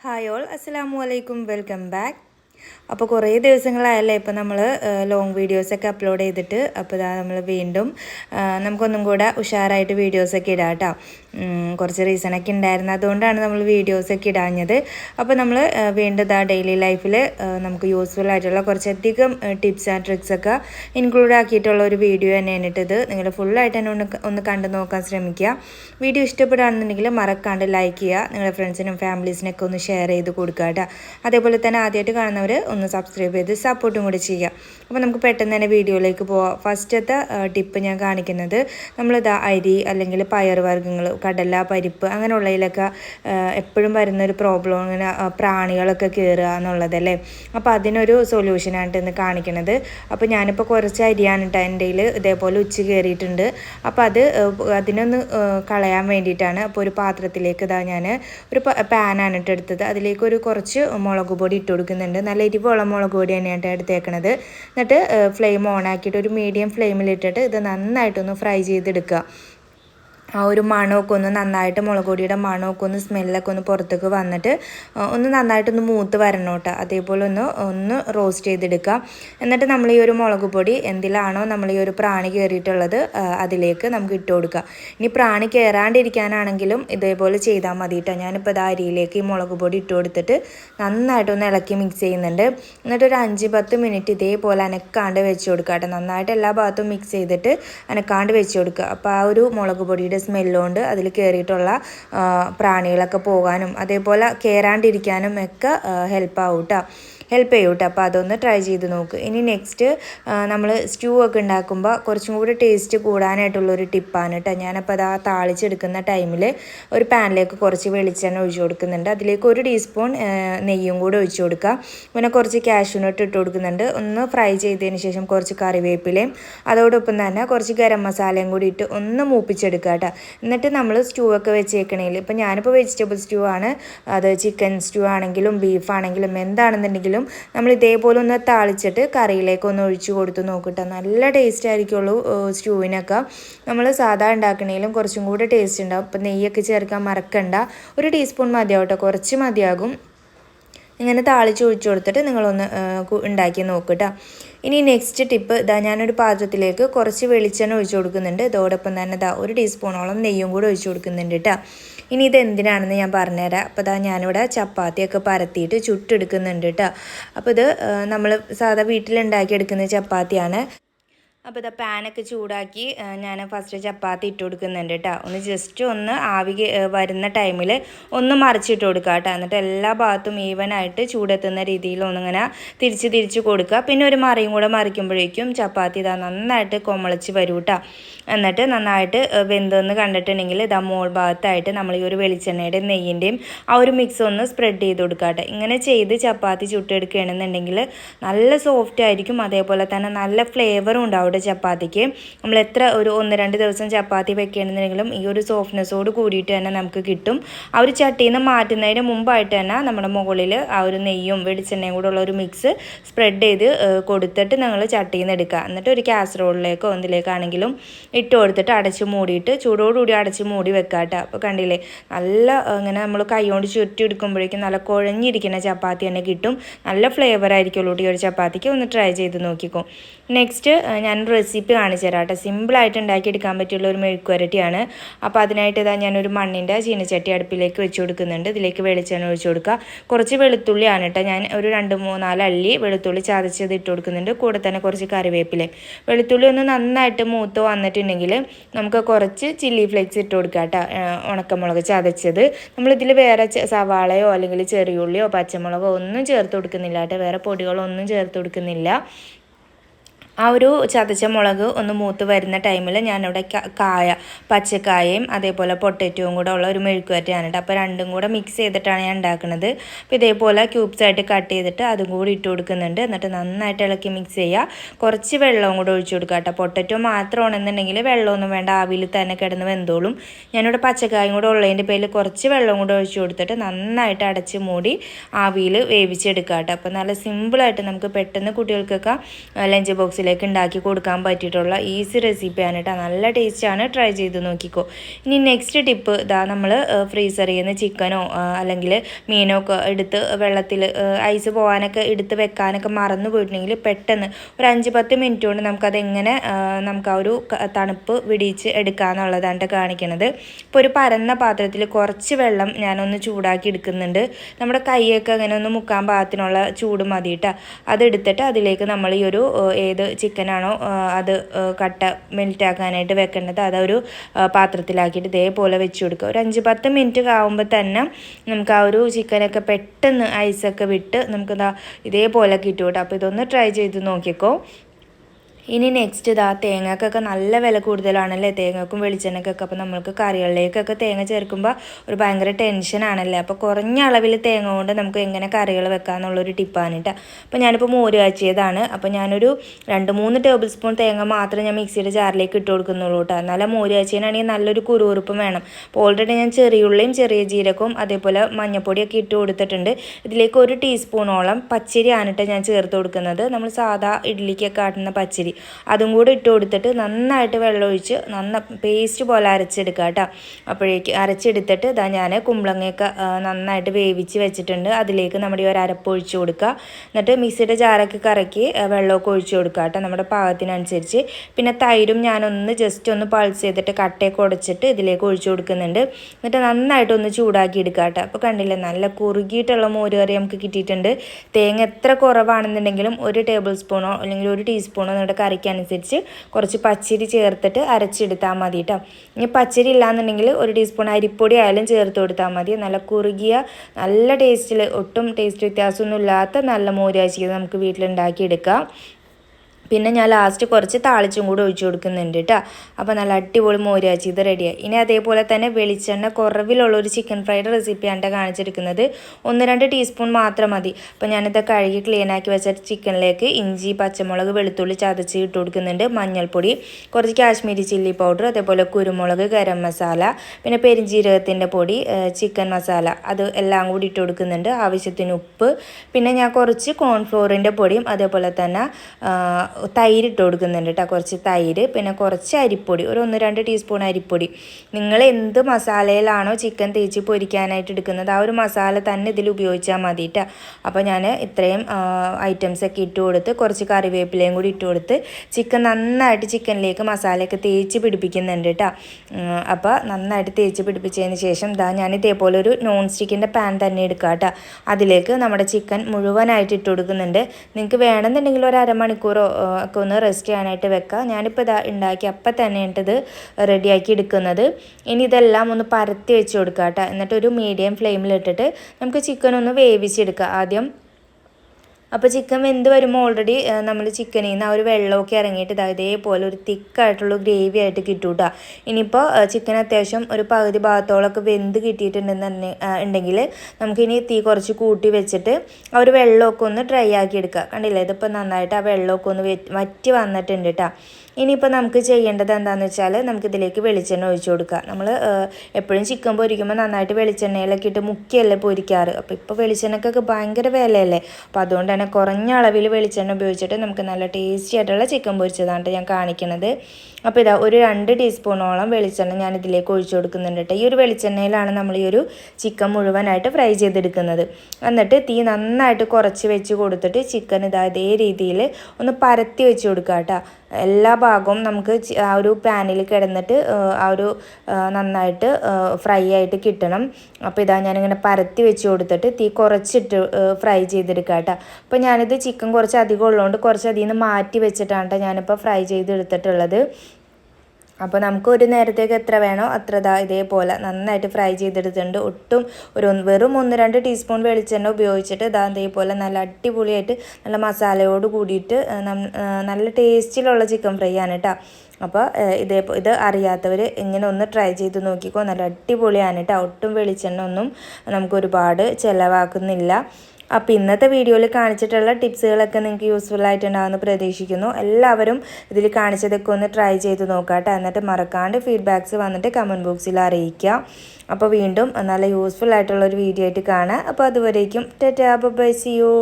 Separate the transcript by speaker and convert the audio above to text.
Speaker 1: Hi all അസ്സാം വലൈക്കും welcome back അപ്പോൾ കുറേ ദിവസങ്ങളായല്ലേ ഇപ്പോൾ നമ്മൾ ലോങ് വീഡിയോസൊക്കെ അപ്ലോഡ് ചെയ്തിട്ട് അപ്പോൾ നമ്മൾ വീണ്ടും നമുക്കൊന്നും കൂടെ ഉഷാറായിട്ട് വീഡിയോസൊക്കെ ഇടാം കേട്ടോ കുറച്ച് റീസണൊക്കെ ഉണ്ടായിരുന്നു. അതുകൊണ്ടാണ് നമ്മൾ വീഡിയോസൊക്കെ ഇടാഞ്ഞത്. അപ്പോൾ നമ്മൾ വീണ്ടും ആ ഡെയിലി ലൈഫിൽ നമുക്ക് യൂസ്ഫുൾ ആയിട്ടുള്ള കുറച്ചധികം ടിപ്സ് ആൻഡ് ട്രിക്സ് ഒക്കെ ഇൻക്ലൂഡ് ആക്കിയിട്ടുള്ള ഒരു വീഡിയോ തന്നെയാണ് ഇട്ടത്. നിങ്ങൾ ഫുള്ളായിട്ട് തന്നെ ഒന്ന് ഒന്ന് കണ്ടു നോക്കാൻ ശ്രമിക്കുക. വീഡിയോ ഇഷ്ടപ്പെടുകയാണെന്നുണ്ടെങ്കിൽ മറക്കാണ്ട് ലൈക്ക് ചെയ്യുക. നിങ്ങളുടെ ഫ്രണ്ട്സിനും ഫാമിലീസിനൊക്കെ ഒന്ന് ഷെയർ ചെയ്ത് കൊടുക്കുക കേട്ടോ. അതേപോലെ തന്നെ ആദ്യമായിട്ട് കാണുന്നവർ ഒന്ന് സബ്സ്ക്രൈബ് ചെയ്ത് സപ്പോർട്ടും കൂടി ചെയ്യുക. അപ്പോൾ നമുക്ക് പെട്ടെന്ന് തന്നെ വീഡിയോയിലേക്ക് പോവാം. ഫസ്റ്റത്തെ ടിപ്പ് ഞാൻ കാണിക്കുന്നത് നമ്മളിതാ അരി അല്ലെങ്കിൽ പയർ വർഗങ്ങൾ കടല പരിപ്പ് അങ്ങനെയുള്ളതിലൊക്കെ എപ്പോഴും വരുന്നൊരു പ്രോബ്ലം ഇങ്ങനെ പ്രാണികളൊക്കെ കയറുക എന്നുള്ളതല്ലേ? അപ്പോൾ അതിനൊരു സൊല്യൂഷനായിട്ട് ഇന്ന് കാണിക്കണത്. അപ്പോൾ ഞാനിപ്പോൾ കുറച്ച് അരിയാണ് കേട്ടോ എന്റെ ഇതേപോലെ ഉച്ച കയറിയിട്ടുണ്ട് അപ്പോൾ അത് അതിനൊന്ന് കളയാൻ വേണ്ടിയിട്ടാണ് അപ്പോൾ ഒരു പാത്രത്തിലേക്ക് ഇതാ ഞാൻ ഒരു പാനാണ് ഇട്ട് എടുത്തത്. അതിലേക്ക് ഒരു കുറച്ച് മുളക് പൊടി ഇട്ട് കൊടുക്കുന്നുണ്ട്. നല്ല എരിവുള്ള മുളക് പൊടി തന്നെയാണ് എടുത്തേക്കണത്. എന്നിട്ട് ഫ്ലെയിം ഓൺ ആക്കിയിട്ട് ഒരു മീഡിയം ഫ്ലെയിമിലിട്ടിട്ട് ഇത് നന്നായിട്ടൊന്ന് ഫ്രൈ ചെയ്തെടുക്കുക. ആ ഒരു മണമൊക്കെ ഒന്ന് നന്നായിട്ട് മുളക് പൊടിയുടെ മണമൊക്കെ ഒന്ന് സ്മെല്ലൊക്കെ ഒന്ന് പുറത്തേക്ക് വന്നിട്ട് ഒന്ന് നന്നായിട്ടൊന്ന് മൂത്ത് വരണം കേട്ടോ. അതേപോലെ ഒന്ന് ഒന്ന് റോസ്റ്റ് ചെയ്തെടുക്കുക. എന്നിട്ട് നമ്മൾ ഈ ഒരു മുളക് പൊടി എന്തിലാണോ നമ്മൾ ഈ ഒരു പ്രാണി കയറിയിട്ടുള്ളത് അതിലേക്ക് നമുക്ക് ഇട്ട് കൊടുക്കുക. ഇനി പ്രാണി കയറാണ്ടിരിക്കാനാണെങ്കിലും ഇതേപോലെ ചെയ്താൽ മതി കേട്ടോ. ഞാനിപ്പോൾ ഇത് അരിയിലേക്ക് ഈ മുളക് പൊടി ഇട്ട് കൊടുത്തിട്ട് നന്നായിട്ടൊന്ന് ഇളക്കി മിക്സ് ചെയ്യുന്നുണ്ട്. എന്നിട്ട് ഒരു അഞ്ച് പത്ത് മിനിറ്റ് ഇതേപോലെ അനക്കാണ്ട് വെച്ച് കൊടുക്കുക കേട്ടോ. നന്നായിട്ട് എല്ലാ ഭാഗത്തും മിക്സ് ചെയ്തിട്ട് അനക്കാണ്ട് വെച്ച് കൊടുക്കുക. അപ്പോൾ ആ ഒരു മുളക് പൊടിയുടെ സ്മെല്ലുകൊണ്ട് അതിൽ കയറിയിട്ടുള്ള പ്രാണികളൊക്കെ പോകാനും അതേപോലെ കയറാണ്ടിരിക്കാനും ഒക്കെ ഹെൽപ്പ് ആവും കേട്ടോ ഹെൽപ്പ് ചെയ്യും കേട്ടോ അപ്പോൾ അതൊന്ന് ട്രൈ ചെയ്ത് നോക്ക്. ഇനി നെക്സ്റ്റ് നമ്മൾ സ്റ്റൂ ഒക്കെ ഉണ്ടാക്കുമ്പോൾ കുറച്ചും കൂടി ടേസ്റ്റ് കൂടാനായിട്ടുള്ളൊരു ടിപ്പാണ് കേട്ടോ ഞാനപ്പോൾ അത് ആ താളിച്ചെടുക്കുന്ന ടൈമിൽ ഒരു പാനിലേക്ക് കുറച്ച് വെളിച്ചെണ്ണ ഒഴിച്ചു കൊടുക്കുന്നുണ്ട്. അതിലേക്ക് ഒരു ടീസ്പൂൺ നെയ്യും കൂടി ഒഴിച്ചു കൊടുക്കുക പിന്നെ കുറച്ച് കാഷ്യൂനട്ട് ഇട്ട് കൊടുക്കുന്നുണ്ട്. ഒന്ന് ഫ്രൈ ചെയ്തതിന് ശേഷം കുറച്ച് കറിവേപ്പിലയും അതോടൊപ്പം തന്നെ കുറച്ച് ഗരം മസാലയും കൂടി ഇട്ട് ഒന്ന് മൂപ്പിച്ചെടുക്കുക കേട്ടോ എന്നിട്ട് നമ്മൾ സ്റ്റൂ ഒക്കെ വെച്ചേക്കണേൽ ഇപ്പം ഞാനിപ്പോൾ വെജിറ്റബിൾ സ്റ്റൂ ആണ്. അത് ചിക്കൻ സ്റ്റൂ ആണെങ്കിലും ബീഫ് ആണെങ്കിലും എന്താണെന്നുണ്ടെങ്കിലും നമ്മൾ ഇതേപോലെ ഒന്ന് താളിച്ചിട്ട് കറിയിലേക്ക് ഒന്ന് ഒഴിച്ചു കൊടുത്ത് നോക്കട്ടെ. നല്ല ടേസ്റ്റ് ആയിരിക്കുള്ളൂ സ്റ്റൂവിനൊക്കെ. നമ്മൾ സാധാ ഉണ്ടാക്കണേലും കുറച്ചും കൂടെ ടേസ്റ്റ് ഉണ്ടാവും. അപ്പം നെയ്യൊക്കെ ചേർക്കാൻ മറക്കണ്ട. ഒരു ടീസ്പൂൺ മതിയാവും കുറച്ച് മതിയാകും. ഇങ്ങനെ താളിച്ച് ഒഴിച്ചു കൊടുത്തിട്ട് നിങ്ങളൊന്ന് ഉണ്ടാക്കി നോക്കുക ഇനി നെക്സ്റ്റ് ടിപ്പ് ഇതാ ഞാനൊരു പാത്രത്തിലേക്ക് കുറച്ച് വെളിച്ചെണ്ണ ഒഴിച്ചു കൊടുക്കുന്നുണ്ട്. ഇതോടൊപ്പം തന്നെ ഇതാ ഒരു ടീസ്പൂണോളം നെയ്യും കൂടെ ഒഴിച്ചു കൊടുക്കുന്നുണ്ട് കേട്ടോ ഇനി ഇത് എന്തിനാണെന്ന് ഞാൻ പറഞ്ഞുതരാം. അപ്പോൾ ഇതാ ഞാനിവിടെ ചപ്പാത്തിയൊക്കെ പരത്തിയിട്ട് ചുട്ടെടുക്കുന്നുണ്ട് കേട്ടോ. അപ്പോൾ ഇത് നമ്മൾ സാധാ വീട്ടിലുണ്ടാക്കിയെടുക്കുന്ന ചപ്പാത്തിയാണ്. അപ്പോൾ ഇതാ പാനൊക്കെ ചൂടാക്കി ഞാൻ ഫസ്റ്റ് ചപ്പാത്തി ഇട്ട് കൊടുക്കുന്നുണ്ട് കേട്ടോ ഒന്ന് ജസ്റ്റ് ഒന്ന് ആവി വരുന്ന ടൈമിൽ ഒന്ന് മറിച്ചിട്ട് കൊടുക്കുക കേട്ടോ എന്നിട്ട് എല്ലാ ഭാഗത്തും ഈവനായിട്ട് ചൂടെത്തുന്ന രീതിയിൽ ഒന്നിങ്ങനെ തിരിച്ച് തിരിച്ച് കൊടുക്കുക പിന്നെ ഒരു മറിയും കൂടെ മറിക്കുമ്പോഴേക്കും ചപ്പാത്തി ഇതാ നന്നായിട്ട് കൊമളച്ച് വരും കേട്ടോ എന്നിട്ട് നന്നായിട്ട് വെന്തെന്ന് കണ്ടിട്ടുണ്ടെങ്കിൽ ഇതാ മോൾ ഭാഗത്തായിട്ട് നമ്മൾ ഈ ഒരു വെളിച്ചെണ്ണയുടെയും നെയ്യിന്റെയും ആ ഒരു മിക്സ് ഒന്ന് സ്പ്രെഡ് ചെയ്ത് കൊടുക്കുക കേട്ടോ ഇങ്ങനെ ചെയ്ത് ചപ്പാത്തി ചുട്ടെടുക്കുകയാണെന്നുണ്ടെങ്കിൽ നല്ല സോഫ്റ്റ് ആയിരിക്കും. അതേപോലെ തന്നെ നല്ല ഫ്ലേവറും ഉണ്ടാവും ഇവിടെ ചപ്പാത്തിക്ക്. നമ്മൾ എത്ര ഒരു ഒന്ന് രണ്ട് ദിവസം ചപ്പാത്തി വെക്കുകയാണെന്നുണ്ടെങ്കിലും ഈ ഒരു സോഫ്റ്റ്നെസ്സോട് കൂടിയിട്ട് തന്നെ നമുക്ക് കിട്ടും. ആ ഒരു ചട്ടിയിൽ നിന്ന് മാറ്റുന്നതിന് മുമ്പായിട്ട് തന്നെ നമ്മുടെ മുകളിൽ ആ ഒരു നെയ്യും വെളിച്ചെണ്ണയും കൂടെ ഉള്ള ഒരു മിക്സ് സ്പ്രെഡ് ചെയ്ത് കൊടുത്തിട്ട് നിങ്ങൾ ചട്ടിയിൽ നിന്ന് എടുക്കുക. എന്നിട്ട് ഒരു കാസറോളിലേക്കോ എന്തിലേക്കാണെങ്കിലും ഇട്ട് കൊടുത്തിട്ട് അടച്ച് മൂടിയിട്ട് ചൂടോടുകൂടി അടച്ച് മൂടി വെക്കുക കേട്ടോ. അപ്പോൾ കണ്ടില്ലേ? നല്ല ഇങ്ങനെ നമ്മൾ കൈകൊണ്ട് ചുരുട്ടി എടുക്കുമ്പോഴേക്കും നല്ല കുഴഞ്ഞിരിക്കുന്ന ചപ്പാത്തി തന്നെ കിട്ടും. നല്ല ഫ്ലേവർ ആയിരിക്കുള്ളൂ ഈ ഒരു ചപ്പാത്തിക്ക്. ഒന്ന് ട്രൈ ചെയ്ത് നോക്കിക്കോ. നെക്സ്റ്റ് ഞാൻ റെസിപ്പി കാണിച്ചു തരാം കേട്ടോ. സിമ്പിളായിട്ട് ഉണ്ടാക്കിയെടുക്കാൻ പറ്റിയുള്ള ഒരു മെഴുക്കുവരട്ടിയാണ്. അപ്പോൾ അതിനായിട്ട് ഇതാ ഞാനൊരു മണ്ണിന്റെ ചീനച്ചട്ടി അടുപ്പിലേക്ക് വെച്ച് കൊടുക്കുന്നുണ്ട്. ഇതിലേക്ക് വെളിച്ചെണ്ണ ഒഴിച്ചു കൊടുക്കുക. കുറച്ച് വെളുത്തുള്ളിയാണ് കേട്ടോ. ഞാൻ ഒരു രണ്ട് മൂന്നാൽ അല്ലി വെളുത്തുള്ളി ചതച്ചത് ഇട്ട് കൊടുക്കുന്നുണ്ട്. കൂടെ തന്നെ കുറച്ച് കറിവേപ്പില. വെളുത്തുള്ളി ഒന്ന് നന്നായിട്ട് മൂത്ത് വന്നിട്ടുണ്ടെങ്കിൽ നമുക്ക് കുറച്ച് ചില്ലി ഫ്ലേക്സ് ഇട്ട് കൊടുക്കുക കേട്ടോ. ഉണക്കമുളക് ചതച്ചത്. നമ്മളിതിൽ വേറെ സവാളയോ അല്ലെങ്കിൽ ചെറിയുള്ളിയോ പച്ചമുളകോ ഒന്നും ചേർത്ത് കൊടുക്കുന്നില്ല കേട്ടോ. വേറെ പൊടികളോ ഒന്നും ചേർത്ത് കൊടുക്കുന്നില്ല. ആ ഒരു ചതച്ച മുളക് ഒന്ന് മൂത്ത് വരുന്ന ടൈമിൽ ഞാനിവിടെ കായ പച്ചക്കായയും അതേപോലെ പൊട്ടറ്റോയും കൂടെ ഉള്ള ഒരു മെഴുക്കുവരട്ടിയാണ് അപ്പോൾ രണ്ടും കൂടെ മിക്സ് ചെയ്തിട്ടാണ് ഞാൻ ഉണ്ടാക്കുന്നത് അപ്പോൾ ഇതേപോലെ ക്യൂബ്സ് ആയിട്ട് കട്ട് ചെയ്തിട്ട് അതും കൂടി ഇട്ട് കൊടുക്കുന്നുണ്ട്. എന്നിട്ട് നന്നായിട്ട് ഇളക്കി മിക്സ് ചെയ്യുക. കുറച്ച് വെള്ളവും കൂടെ ഒഴിച്ചു കൊടുക്കുക കേട്ടോ. പൊട്ടറ്റോ മാത്രമാണെന്നുണ്ടെങ്കിൽ വെള്ളമൊന്നും വേണ്ട. ആവിയിൽ തന്നെ കിടന്ന് വെന്തോളും. ഞാനിവിടെ പച്ചക്കായും കൂടെ ഉള്ളതിന്റെ പേരിൽ കുറച്ച് വെള്ളം കൂടെ ഒഴിച്ചു കൊടുത്തിട്ട് നന്നായിട്ട് അടച്ച് മൂടി ആവിയിൽ വേവിച്ചെടുക്കുക കേട്ടോ. അപ്പോൾ നല്ല സിമ്പിളായിട്ട് നമുക്ക് പെട്ടെന്ന് കുട്ടികൾക്കൊക്കെ ലഞ്ച് ബോക്സിൽ ലഞ്ചിലേക്ക് ഉണ്ടാക്കി കൊടുക്കാൻ പറ്റിയിട്ടുള്ള ഈസി റെസിപ്പിയാണ് കേട്ടോ നല്ല ടേസ്റ്റാണ് ട്രൈ ചെയ്ത് നോക്കിക്കോ. ഇനി നെക്സ്റ്റ് ടിപ്പ് ഇതാ നമ്മൾ ഫ്രീസറിൽ നിന്ന് ചിക്കനോ അല്ലെങ്കിൽ മീനോ ഒക്കെ എടുത്ത് വെള്ളത്തിൽ ഐസ് പോകാനൊക്കെ എടുത്ത് വെക്കാനൊക്കെ മറന്നു പോയിട്ടുണ്ടെങ്കിൽ പെട്ടെന്ന് ഒരു അഞ്ച് പത്ത് മിനിറ്റ് കൊണ്ട് നമുക്കത് എങ്ങനെ നമുക്ക് ആ ഒരു തണുപ്പ് വിടിയിച്ച് എടുക്കാമെന്നുള്ളതാണ് കാണിക്കണത്. ഇപ്പോൾ ഒരു പരന്ന പാത്രത്തിൽ കുറച്ച് വെള്ളം ഞാനൊന്ന് ചൂടാക്കി എടുക്കുന്നുണ്ട്. നമ്മുടെ കൈയൊക്കെ അങ്ങനെ ഒന്ന് മുക്കാൻ പാകത്തിനുള്ള ചൂട് മതി കേട്ടോ അതെടുത്തിട്ട് അതിലേക്ക് നമ്മൾ ഈ ഒരു ഏത് ചിക്കനാണോ അത് കട്ട മെൽറ്റ് ആക്കാനായിട്ട് വെക്കേണ്ടത് അതൊരു പാത്രത്തിലാക്കിയിട്ട് ഇതേപോലെ വെച്ച് കൊടുക്കുക. ഒരു അഞ്ച് പത്ത് മിനിറ്റ് ആകുമ്പോൾ തന്നെ നമുക്ക് ആ ഒരു ചിക്കനൊക്കെ പെട്ടെന്ന് ഐസൊക്കെ വിട്ട് നമുക്കിതാ ഇതേപോലെ കിട്ടും കേട്ടോ അപ്പോൾ ഇതൊന്ന് ട്രൈ ചെയ്ത് നോക്കിക്കോ. ഇനി നെക്സ്റ്റ് ഇതാ തേങ്ങക്കൊക്കെ നല്ല വില കൂടുതലാണല്ലേ? തേങ്ങക്കും വെളിച്ചെണ്ണക്കൊക്കെ അപ്പോൾ നമ്മൾക്ക് കറികളിലേക്കൊക്കെ തേങ്ങ ചേർക്കുമ്പോൾ ഒരു ഭയങ്കര ടെൻഷനാണല്ലേ അപ്പോൾ കുറഞ്ഞ അളവിൽ തേങ്ങ കൊണ്ട് നമുക്ക് എങ്ങനെ കറികൾ വെക്കാമെന്നുള്ളൊരു ടിപ്പാണ് കേട്ടോ അപ്പോൾ ഞാനിപ്പോൾ മോര് കാച്ചിയതാണ്. അപ്പോൾ ഞാനൊരു രണ്ട് മൂന്ന് ടേബിൾ സ്പൂൺ തേങ്ങ മാത്രമേ ഞാൻ മിക്സിയുടെ ജാറിലേക്ക് ഇട്ട് കൊടുക്കുന്നുള്ളൂ കേട്ടോ എന്നാലും മോര് കാച്ചിയനാണെങ്കിൽ നല്ലൊരു കുറുകുറുപ്പും വേണം. അപ്പോൾ ഓൾറെഡി ഞാൻ ചെറിയുള്ളിയും ചെറിയ ജീരകവും അതേപോലെ മഞ്ഞപ്പൊടിയൊക്കെ ഇട്ട് കൊടുത്തിട്ടുണ്ട്. ഇതിലേക്ക് ഒരു ടീസ്പൂണോളം പച്ചരിയാണ് കേട്ടോ ഞാൻ ചേർത്ത് കൊടുക്കുന്നത്. നമ്മൾ സാധാ ഇഡ്ഡലിക്കൊക്കെ ആട്ടുന്ന പച്ചരി. അതും കൂടി ഇട്ട് കൊടുത്തിട്ട് നന്നായിട്ട് വെള്ളം ഒഴിച്ച് നന്ന പേസ്റ്റ് പോലെ അരച്ചെടുക്കുക കേട്ടോ. അപ്പോഴേക്ക് അരച്ചെടുത്തിട്ട് ഇതാ ഞാൻ കുമ്പളങ്ങയൊക്കെ നന്നായിട്ട് വേവിച്ച് വെച്ചിട്ടുണ്ട്. അതിലേക്ക് നമ്മുടെ ഒരു അരപ്പ് ഒഴിച്ച് കൊടുക്കുക. എന്നിട്ട് മിക്സിയുടെ ജാറൊക്കെ കറക്കി വെള്ളമൊക്കെ ഒഴിച്ച് കൊടുക്കുക കേട്ടോ നമ്മുടെ പാകത്തിനനുസരിച്ച്. പിന്നെ തൈരും ഞാനൊന്ന് ജസ്റ്റ് ഒന്ന് പൾസ് ചെയ്തിട്ട് കട്ടയൊക്കെ ഉടച്ചിട്ട് ഇതിലേക്ക് ഒഴിച്ച് കൊടുക്കുന്നുണ്ട്. എന്നിട്ട് നന്നായിട്ടൊന്ന് ചൂടാക്കി എടുക്കുക കേട്ടോ. അപ്പോൾ കണ്ടില്ലേ നല്ല കുറുകിയിട്ടുള്ള മോര് കറി നമുക്ക് കിട്ടിയിട്ടുണ്ട്. തേങ്ങ എത്ര കുറവാണെന്നുണ്ടെങ്കിലും ഒരു ടേബിൾ സ്പൂണോ അല്ലെങ്കിൽ ഒരു ടീസ്പൂണോ നിങ്ങളുടെ കറിക്കനുസരിച്ച് കുറച്ച് പച്ചരി ചേർത്തിട്ട് അരച്ചെടുത്താൽ മതി കേട്ടോ. ഇനി പച്ചരി ഇല്ലാന്നുണ്ടെങ്കിൽ ഒരു ടീസ്പൂൺ അരിപ്പൊടി ആയാലും ചേർത്ത് കൊടുത്താൽ മതി. നല്ല കുറുകിയ നല്ല ടേസ്റ്റിൽ ഒട്ടും ടേസ്റ്റ് വ്യത്യാസമൊന്നും ഇല്ലാത്ത നല്ല മോരാച്ചി നമുക്ക് വീട്ടിലുണ്ടാക്കിയെടുക്കാം പിന്നെ ഞാൻ ലാസ്റ്റ് കുറച്ച് താളിച്ചും കൂടി ഒഴിച്ചു കൊടുക്കുന്നുണ്ട് കേട്ടോ അപ്പോൾ നല്ല അടിപൊളി മോരാച്ചി ഇത് റെഡിയായി ഇനി അതേപോലെ തന്നെ വെളിച്ചെണ്ണ കുറവിലുള്ള ഒരു ചിക്കൻ ഫ്രൈഡ് റെസിപ്പിയാണ് കാണിച്ചെടുക്കുന്നത്. ഒന്ന് രണ്ട് ടീസ്പൂൺ മാത്രം മതി. അപ്പോൾ ഞാനിത് കഴുകി ക്ലീൻ ആക്കി വെച്ച ചിക്കനിലേക്ക് ഇഞ്ചി പച്ചമുളക് വെളുത്തുള്ളി ചതച്ച് ഇട്ട് കൊടുക്കുന്നുണ്ട്. മഞ്ഞൾപ്പൊടി കുറച്ച് കാശ്മീരി ചില്ലി പൗഡർ അതേപോലെ കുരുമുളക് ഗരം മസാല പിന്നെ പെരിഞ്ജീരകത്തിന്റെ പൊടി ചിക്കൻ മസാല അത് എല്ലാം കൂടി ഇട്ട് കൊടുക്കുന്നുണ്ട്. ആവശ്യത്തിന് ഉപ്പ്. പിന്നെ ഞാൻ കുറച്ച് കോൺഫ്ലോറിന്റെ പൊടിയും അതേപോലെ തന്നെ തൈര് ഇട്ട് കൊടുക്കുന്നുണ്ട് കേട്ടോ കുറച്ച് തൈര് പിന്നെ കുറച്ച് അരിപ്പൊടി. ഒരു ഒന്ന് രണ്ട് ടീസ്പൂൺ അരിപ്പൊടി. നിങ്ങൾ എന്ത് മസാലയിലാണോ ചിക്കൻ തേച്ച് പൊരിക്കാനായിട്ട് എടുക്കുന്നത് ആ ഒരു മസാല തന്നെ ഇതിൽ ഉപയോഗിച്ചാൽ മതി കേട്ടോ അപ്പോൾ ഞാൻ ഇത്രയും ഐറ്റംസൊക്കെ ഇട്ട് കൊടുത്ത് കുറച്ച് കറിവേപ്പിലയും കൂടി ഇട്ട് കൊടുത്ത് ചിക്കൻ നന്നായിട്ട് ചിക്കനിലേക്ക് മസാലയൊക്കെ തേച്ച് പിടിപ്പിക്കുന്നുണ്ട് കേട്ടോ അപ്പോൾ നന്നായിട്ട് തേച്ച് പിടിപ്പിച്ചതിന് ശേഷം ഇതാ ഞാൻ ഇതേപോലെ ഒരു നോൺ സ്റ്റിക്കിന്റെ പാൻ തന്നെ എടുക്കുക കേട്ടോ അതിലേക്ക് നമ്മുടെ ചിക്കൻ മുഴുവനായിട്ട് ഇട്ട് കൊടുക്കുന്നുണ്ട്. നിങ്ങൾക്ക് വേണമെന്നുണ്ടെങ്കിൽ ഒരു അരമണിക്കൂറോ ഒക്കെ ഒന്ന് റെസ്റ്റ് ചെയ്യാനായിട്ട് വെക്കുക ഞാനിപ്പോൾ ഇതാ ഉണ്ടാക്കി അപ്പം തന്നെ ഇട്ടത് റെഡിയാക്കി എടുക്കുന്നത്. ഇനി ഇതെല്ലാം ഒന്ന് പരത്തി വെച്ച് കൊടുക്കുക കേട്ടോ എന്നിട്ട് ഒരു മീഡിയം ഫ്ലെയിമിലിട്ടിട്ട് നമുക്ക് ചിക്കൻ ഒന്ന് വേവിച്ചെടുക്കുക ആദ്യം അപ്പോൾ ചിക്കൻ വെന്ത് വരുമ്പോൾ ഓൾറെഡി നമ്മൾ ചിക്കനിൽ നിന്ന് ആ ഒരു വെള്ളമൊക്കെ ഇറങ്ങിയിട്ട് ഇതാ ഇതേപോലെ ഒരു തിക്കായിട്ടുള്ള ഗ്രേവി ആയിട്ട് കിട്ടും കേട്ടോ ഇനിയിപ്പോൾ ചിക്കൻ അത്യാവശ്യം ഒരു പകുതി ഭാഗത്തോളമൊക്കെ വെന്ത് കിട്ടിയിട്ടുണ്ടെന്ന് ഉണ്ടെങ്കിൽ നമുക്കിനി തീ കുറച്ച് കൂട്ടി വെച്ചിട്ട് ആ ഒരു വെള്ളമൊക്കെ ഒന്ന് ഡ്രൈ ആക്കി എടുക്കുക കണ്ടില്ലേ? ഇതിപ്പോൾ നന്നായിട്ട് ആ വെള്ളമൊക്കെ ഒന്ന് വറ്റി വന്നിട്ടുണ്ട് കേട്ടോ ഇനിയിപ്പോൾ നമുക്ക് ചെയ്യേണ്ടത് എന്താണെന്ന് വെച്ചാൽ നമുക്കിതിലേക്ക് വെളിച്ചെണ്ണ ഒഴിച്ചു കൊടുക്കുക. നമ്മൾ എപ്പോഴും ചിക്കൻ പൊരിക്കുമ്പോൾ നന്നായിട്ട് വെളിച്ചെണ്ണയിലൊക്കെ ഇട്ട് മുക്കിയല്ലേ പൊരിക്കാറ്? അപ്പോൾ ഇപ്പോൾ വെളിച്ചെണ്ണക്കൊക്കെ ഭയങ്കര വിലയല്ലേ? അപ്പോൾ അതുകൊണ്ട് തന്നെ കുറഞ്ഞ അളവിൽ വെളിച്ചെണ്ണ ഉപയോഗിച്ചിട്ട് നമുക്ക് നല്ല ടേസ്റ്റി ആയിട്ടുള്ള ചിക്കൻ പൊരിച്ചതാണ് ഞാൻ കാണിക്കുന്നത് അപ്പോൾ ഇതാ ഒരു രണ്ട് ടീസ്പൂണോളം വെളിച്ചെണ്ണ ഞാൻ ഇതിലേക്ക് ഒഴിച്ചു കൊടുക്കുന്നുണ്ട് കേട്ടോ. ഈ ഒരു വെളിച്ചെണ്ണയിലാണ് നമ്മൾ ഈ ഒരു ചിക്കൻ മുഴുവനായിട്ട് ഫ്രൈ ചെയ്തെടുക്കുന്നത്. എന്നിട്ട് തീ നന്നായിട്ട് കുറച്ച് വെച്ച് കൊടുത്തിട്ട് ചിക്കൻ ഇതാ ഇതേ രീതിയിൽ ഒന്ന് പരത്തി വെച്ച് കൊടുക്കുക കേട്ടോ. എല്ലാ ഭാഗവും നമുക്ക് ആ ഒരു പാനിൽ കിടന്നിട്ട് ആ ഒരു നന്നായിട്ട് ഫ്രൈ ആയിട്ട് കിട്ടണം. അപ്പോൾ ഇതാ ഞാനിങ്ങനെ പരത്തി വെച്ച് കൊടുത്തിട്ട് തീ കുറച്ചിട്ട് ഫ്രൈ ചെയ്തെടുക്കുക കേട്ടോ. അപ്പോൾ ഞാനിത് ചിക്കൻ കുറച്ച് അധികം ഉള്ളതുകൊണ്ട് കുറച്ച് അതിൽ നിന്ന് മാറ്റി വെച്ചിട്ടാണ് കേട്ടോ ഞാനിപ്പോൾ ഫ്രൈ ചെയ്തെടുത്തിട്ടുള്ളത്. അപ്പോൾ നമുക്ക് ഒരു നേരത്തേക്ക് എത്ര വേണോ അത്ര ദാ ഇതേപോലെ നന്നായിട്ട് ഫ്രൈ ചെയ്തെടുത്തിട്ടുണ്ട്. ഒട്ടും ഒരു വെറും ഒന്ന് രണ്ട് ടീസ്പൂൺ വെളിച്ചെണ്ണ ഉപയോഗിച്ചിട്ട് ഇതാ ഇതേപോലെ നല്ല അടിപൊളിയായിട്ട് നല്ല മസാലയോട് കൂടിയിട്ട് നല്ല ടേസ്റ്റിലുള്ള ചിക്കൻ ഫ്രൈ ആണ് കേട്ടോ അപ്പോൾ ഇതേ ഇത് അറിയാത്തവർ ഇങ്ങനെ ഒന്ന് ട്രൈ ചെയ്ത് നോക്കിക്കോ. നല്ല അടിപൊളിയാണ് കേട്ടോ ഒട്ടും വെളിച്ചെണ്ണ ഒന്നും നമുക്ക് ഒരുപാട് ചിലവാക്കുന്നില്ല. അപ്പോൾ ഇന്നത്തെ വീഡിയോയിൽ കാണിച്ചിട്ടുള്ള ടിപ്സുകളൊക്കെ നിങ്ങൾക്ക് യൂസ്ഫുൾ ആയിട്ടുണ്ടാവുമെന്ന് പ്രതീക്ഷിക്കുന്നു. എല്ലാവരും ഇതിൽ കാണിച്ചതൊക്കെ ഒന്ന് ട്രൈ ചെയ്ത് നോക്കാട്ടെ. എന്നിട്ട് മറക്കാണ്ട് ഫീഡ്ബാക്ക്സ് വന്നിട്ട് കമന്റ് ബോക്സിൽ അറിയിക്കുക. അപ്പോൾ വീണ്ടും നല്ല യൂസ്ഫുൾ ആയിട്ടുള്ളൊരു വീഡിയോ ആയിട്ട് കാണാം. അപ്പോൾ അതുവരേക്കും ടാറ്റാ ബൈ സി യു